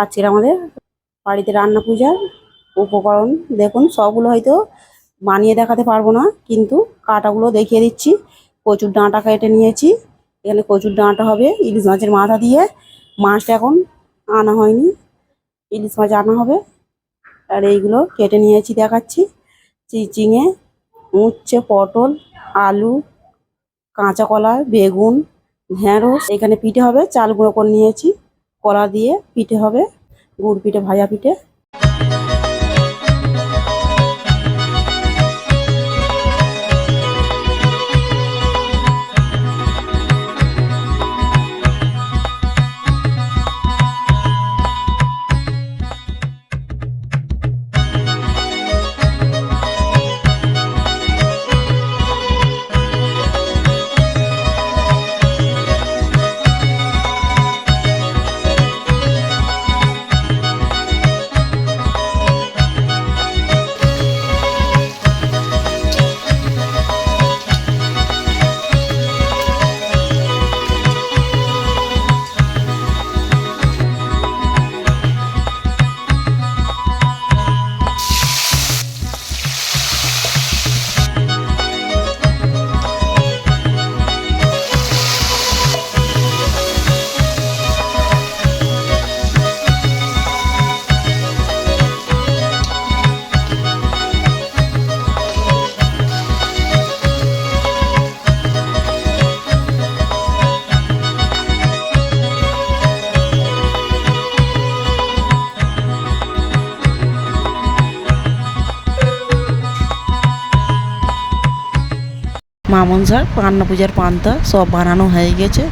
আজকের আমাদের বাড়িতে রান্না পূজার উপকরণ। দেখুন, সবগুলো হয়তো বানিয়ে দেখাতে পারব না, কিন্তু কাটাগুলো দেখিয়ে দিচ্ছি। কচুর ডাঁটা কেটে নিয়েছি। এখানে কচুর ডাঁটা হবে, ইলিশ মাছের মাথা দিয়ে। মাছটা এখন আনা হয়নি, ইলিশ মাছ আনা হবে। আর এইগুলো কেটে নিয়েছি, দেখাচ্ছি। চিচিঙে, উচ্ছে, পটল, আলু, কাঁচা কলা, বেগুন, ঢেঁড়স। এখানে পিঠে হবে, চাল গুঁড়ো করে নিয়েছি। কলা দিয়ে পিঠে হবে গুড় পিঠে ভাজা পিঠে। মামন শাক পান্না পূজার পান্তা সব বানানো হয়ে গেছে।